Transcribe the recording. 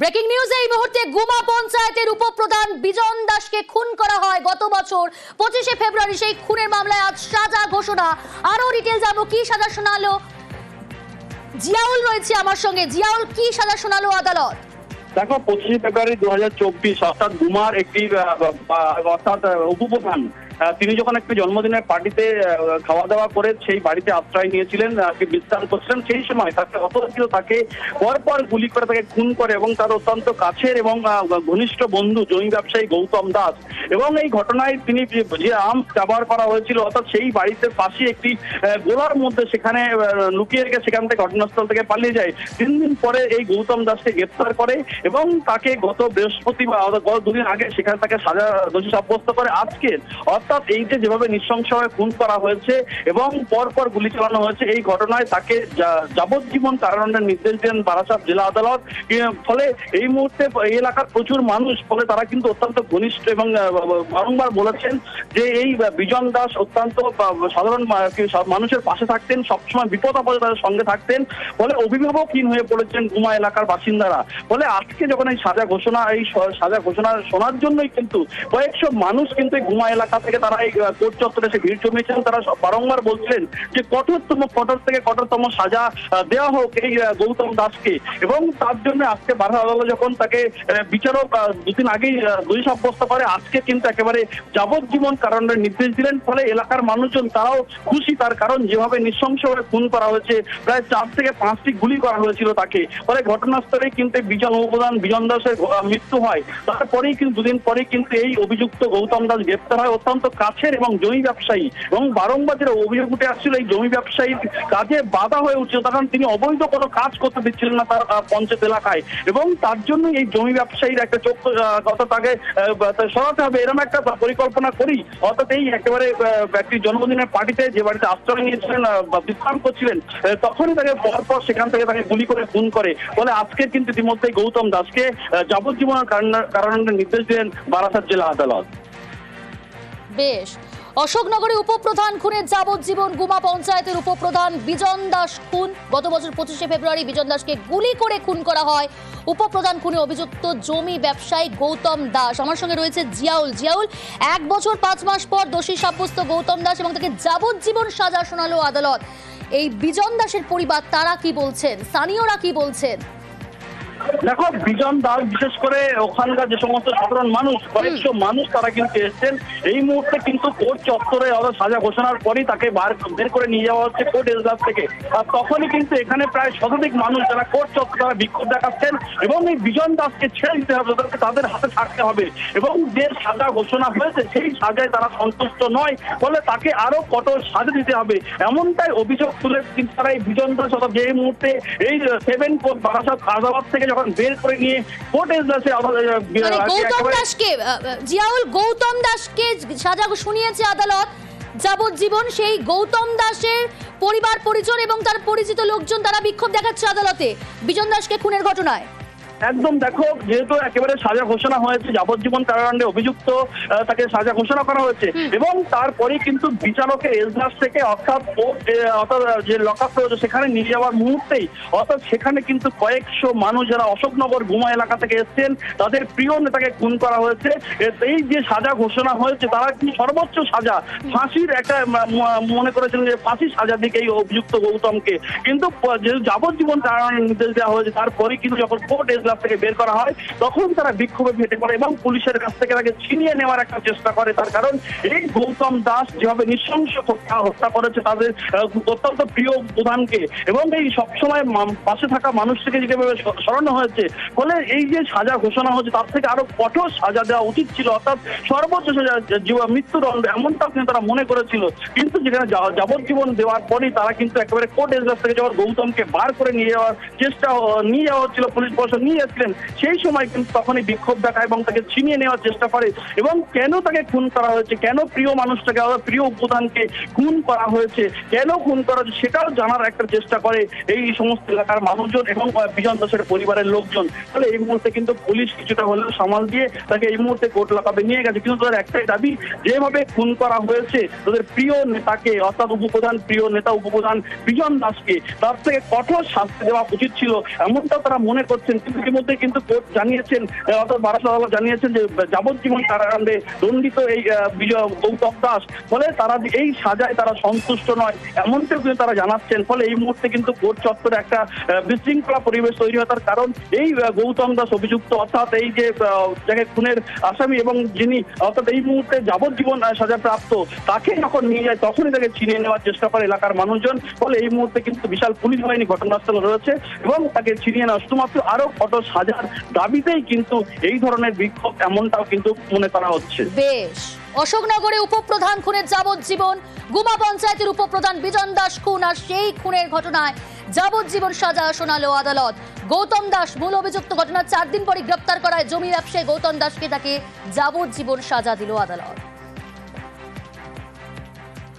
Breaking news এই মুহূর্তে গুমা পঞ্চায়েতের উপপ্রধান বিজন দাসকে খুন করা হয় গত বছর পঁচিশে ফেব্রুয়ারি। সেই খুনের মামলায় আজ সাজা ঘোষণা। আরও ডিটেল জানব, কি সাজা শোনালো? জিয়াউল রয়েছে আমার সঙ্গে। জিয়াউল, কি সাজা শোনালো আদালত? দেখো, পঁচিশে ফেব্রুয়ারি দু হাজার চব্বিশ, অর্থাৎ গুমার একটি অর্থাৎ উপপ্রধান তিনি যখন একটি জন্মদিনের পার্টিতে খাওয়া দাওয়া করে সেই বাড়িতে আশ্রয় নিয়েছিলেন আহ, কি বিশ্রাম করছিলেন সেই সময় তাকে অপরাধীর তাকে পরপর গুলি করে তাকে খুন করে এবং তার অত্যন্ত কাছের এবং ঘনিষ্ঠ বন্ধু জমি ব্যবসায়ী গৌতম দাস। এবং এই ঘটনায় তিনি যে- আম ব্যবহার করা হয়েছিল অর্থাৎ সেই বাড়িতে পাশে একটি গোলার মধ্যে সেখানে লুকিয়ে রেখে সেখান থেকে ঘটনাস্থল থেকে পালিয়ে যায়। তিন দিন পরে এই গৌতম দাসকে গ্রেপ্তার করে এবং তাকে গত বৃহস্পতিবার দুদিন আগে সেখানে তাকে সাজা দোষী সাব্যস্ত করে। আজকে অর্থাৎ এই যে যেভাবে নৃশংসভাবে খুন করা হয়েছে এবং পরপর গুলি চালানো হয়েছে, এই ঘটনায় তাকে যাবজ্জীবন কারাদণ্ডের নির্দেশ দেন বারাসাত জেলা আদালত। ফলে এই মুহূর্তে এই এলাকার প্রচুর মানুষ, ফলে তারা কিন্তু অত্যন্ত ঘনিষ্ঠ এবং বারংবার বলেছেন যে এই বিজন দাস অত্যন্ত সাধারণ মানুষের পাশে থাকতেন, সবসময় বিপদ আপদে তাদের সঙ্গে থাকতেন। ফলে অভিভাবকহীন হয়ে পড়েছেন গুমা এলাকার বাসিন্দারা। ফলে আজকে যখন এই সাজা ঘোষণা, এই সাজা ঘোষণা শোনার জন্যই কিন্তু কয়েকশো মানুষ কিন্তু গুমা এলাকা থেকে তারা এই কোর্ট চত্বরে এসে ভিড় জমিয়েছেন। তারা বারংবার বলছিলেন যে কঠোরতম কঠোর থেকে কঠোরতম সাজা দেওয়া হোক এই গৌতম দাসকে। এবং তার জন্য আজকে বাধা আদালত যখন তাকে বিচারক দুদিন আগেই দোষী সাব্যস্ত করে, আজকে কিন্তু একেবারে যাবজ্জীবন কারণের নির্দেশ দিলেন। ফলে এলাকার মানুষজন তারাও খুশি তার কারণ যেভাবে নৃশংসভাবে খুন করা হয়েছে, প্রায় চার থেকে পাঁচটি গুলি করা হয়েছিল তাকে। ফলে ঘটনাস্থলে কিন্তু বিজন উপপ্রধান বিজন দাসের মৃত্যু হয়। তারপরেই কিন্তু, দুদিন পরেই কিন্তু এই অভিযুক্ত গৌতম দাস গ্রেপ্তার হয়। অত্যন্ত কাছের এবং জমি ব্যবসায়ী এবং বারংবার যেটা অভিযোগ উঠে আসছিল, এই জমি ব্যবসায়ীর কাজে বাধা হয়ে উঠছিল কারণ তিনি অবৈধ কোনো কাজ করতে দিচ্ছিলেন না তার পঞ্চায়েত এলাকায়। এবং তার জন্য এই জমি ব্যবসায়ীর একটা চোখ কথা তাকে সরাতে হবে এরকম একটা পরিকল্পনা করি অর্থাৎ এই একেবারে একটি জন্মদিনের পার্টিতে যে বাড়িতে আশ্রয় নিয়েছিলেন বিশ্রাম করছিলেন তখনই তাকে পরপর সেখান থেকে তাকে গুলি করে, খুন করে। ফলে আজকে কিন্তু ইতিমধ্যে গৌতম দাসকে যাবজ্জীবনের কারণে নির্দেশ দিলেন বারাসাত জেলা আদালত। বেশ। অশোকনগরে উপপ্রধান খুনের যাবজ্জীবন, গুমা পঞ্চায়েতের উপপ্রধান বিজন দাস খুন। গত বছর পঁচিশে ফেব্রুয়ারি বিজন দাসকে গুলি করে খুন করা হয়। উপপ্রধান খুনে অভিযুক্ত জমি ব্যবসায়ী গৌতম দাস। আমার সঙ্গে রয়েছে জিয়াউল। জিয়াউল, এক বছর পাঁচ মাস পর দোষী সাব্যস্ত গৌতম দাস এবং তাকে যাবজ্জীবন সাজা শোনালো আদালত। এই বিজন দাসের পরিবার, তারা কি বলছেন? স্থানীয়রা কি বলছেন? দেখো বিজন দাস বিশেষ করে ওখানকার যে সমস্ত সাধারণ মানুষ কয়েকশো মানুষ তারা কিন্তু এসেছেন। এই মুহূর্তে কিন্তু কোর্ট চত্বরে অর্থাৎ সাজা ঘোষণার পরই তাকে বার বের করে নিয়ে যাওয়া হচ্ছে কোর্ট এজলাস থেকে। আর তখনই কিন্তু এখানে প্রায় শতাধিক মানুষ যারা কোর্ট চত্বর তারা বিক্ষোভ দেখাচ্ছেন এবং এই বিজন দাসকে ছেড়ে দিতে হবে তাদেরকে তাদের হাতে থাকতে হবে। এবং যে সাজা ঘোষণা হয়েছে সেই সাজায় তারা সন্তুষ্ট নয় ফলে তাকে আরও কঠোর সাজা দিতে হবে। এমনটাই অভিযোগ তুলে কিন্তু তারা এই বিজন দাস অর্থাৎ যে মুহূর্তে এই সেভেন কোর্ট বারাসাত আদালত থেকে যখন বের করে নিয়ে কোর্ট এজলাসে মানে গৌতম দাসকে জিয়াউল গৌতম দাসকে সাজা শুনিয়েছে আদালত। যাবজ্জীবন সেই গৌতম দাসের পরিবার পরিজন এবং তার পরিচিত লোকজন তারা বিক্ষোভ দেখাচ্ছে আদালতে। বিজন দাসকে খুনের ঘটনায়। একদম দেখো যেহেতু একেবারে সাজা ঘোষণা হয়েছে যাবজ্জীবন কারাদণ্ডে অভিযুক্ত তাকে সাজা ঘোষণা করা হয়েছে। এবং তারপরে কিন্তু বিচারকের এজলাস থেকে অর্থাৎ অর্থাৎ যে লকআপ রয়েছে সেখানে নিয়ে যাওয়ার মুহূর্তেই অর্থাৎ সেখানে কিন্তু কয়েকশো মানুষ যারা অশোকনগর গুমা এলাকা থেকে এসেছেন তাদের প্রিয় নেতাকে খুন করা হয়েছে। এই যে সাজা ঘোষণা হয়েছে তারা কি সর্বোচ্চ সাজা? ফাঁসির একটা মনে করেছিলেন যে ফাঁসি সাজা দিকে এই অভিযুক্ত গৌতমকে। কিন্তু যেহেতু যাবজ্জীবন কারাদণ্ডের নির্দেশ দেওয়া হয়েছে তারপরে কিন্তু যখন কোর্ট এজলাস থেকে বের করা হয়, তখন তারা বিক্ষোভে ফেটে পড়ে এবং পুলিশের কাছ থেকে তাকে ছিনিয়ে নেওয়ার একটা চেষ্টা করে। তার কারণ এই গৌতম দাস যেভাবে নৃশংস হত্যা করেছে, তাদের অত্যন্ত প্রিয় প্রধানকে এবং এই সবসময় পাশে থাকা মানুষ থেকে যেভাবে স- সরানো হয়েছে, ফলে এই যে সাজা ঘোষণা হয়েছে, তার থেকে আরও কঠোর সাজা দেওয়া উচিত ছিল। অর্থাৎ সর্বোচ্চ সাজা মৃত্যুদণ্ড, এমনটাও কিন্তু তারা মনে করেছিল। কিন্তু যেখানে যাবজ্জীবন দেওয়ার পরেই তারা কিন্তু একেবারে কোর্ট এজলাস থেকে যখন গৌতমকে বার করে নিয়ে যাওয়ার চেষ্টা নিয়ে যাওয়া হচ্ছিল, পুলিশ প্রশাসন নিয়ে এসেছিলেন, সেই সময় কিন্তু তখনই বিক্ষোভ দেখায় এবং তাকে ছিনিয়ে নেওয়ার চেষ্টা করে এবং কেন তাকে খুন করা হয়েছে, কেন প্রিয় মানুষটাকে প্রিয় প্রধানকে খুন করা হয়েছে, কেন খুন করা হয়েছে সেটাও জানার একটা চেষ্টা করে এই সমস্ত এলাকার মানুষজন এবং বিজন দাসের পরিবারের লোকজন। তাহলে এই মুহূর্তে কিন্তু পুলিশ কিছুটা হলেও সামাল দিয়ে তাকে এই মুহূর্তে কোর্ট লাগাবে নিয়ে গেছে। কিন্তু তাদের একটাই দাবি, যেভাবে খুন করা হয়েছে, তাদের প্রিয় নেতাকে, অর্থাৎ উপপ্রধান, প্রিয় নেতা উপপ্রধান বিজন দাসকে, তার থেকে কঠোর শাস্তি দেওয়া উচিত ছিল। এমনটাও তারা মনে করছেন, কিন্তু ইতিমধ্যে কিন্তু কোর্ট জানিয়েছেন অর্থাৎ বারাসত আদালত জানিয়েছেন যে, যাবজ্জীবন কারাগারে দণ্ডিত এই বিজয় গৌতম দাস। ফলে তারা এই সাজায় তারা সন্তুষ্ট নয়, এমনটাও কিন্তু তারা জানাচ্ছেন। ফলে এই মুহূর্তে কিন্তু কোর্ট চত্বরে একটা বিশৃঙ্খলা পরিবেশ তৈরি হয়। তার কারণ এই গৌতম দাস অভিযুক্ত, অর্থাৎ এই যে যাকে খুনের আসামি এবং যিনি, অর্থাৎ এই মুহূর্তে যাবজ্জীবন সাজা প্রাপ্ত তাকে যখন নিয়ে যায়, তখনই তাকে ছিনিয়ে নেওয়ার চেষ্টা করে এলাকার মানুষজন। ফলে এই মুহূর্তে কিন্তু বিশাল পুলিশ বাহিনী ঘটনাস্থলে রয়েছে এবং তাকে ছিনিয়ে নেওয়া শুধুমাত্র আরও কত সাজার দাবিতেই কিন্তু এই ধরনের বিক্ষোভ এমনটাও কিন্তু মনে করা হচ্ছে। বেশ। অশোকনগরে উপপ্রধান খুনের যাবজ্জীবন, গুমা পঞ্চায়েতের উপপ্রধান বিজন দাস খুন, আর সেই খুনের ঘটনায় যাবজ্জীবন সাজা শোনালো আদালত। গৌতম দাস মূল অভিযুক্ত ঘটনার চার দিন পরই গ্রেপ্তার করায় জমি ব্যবসায়ী গৌতম দাসকে তাকে যাবজ্জীবন সাজা দিল আদালত।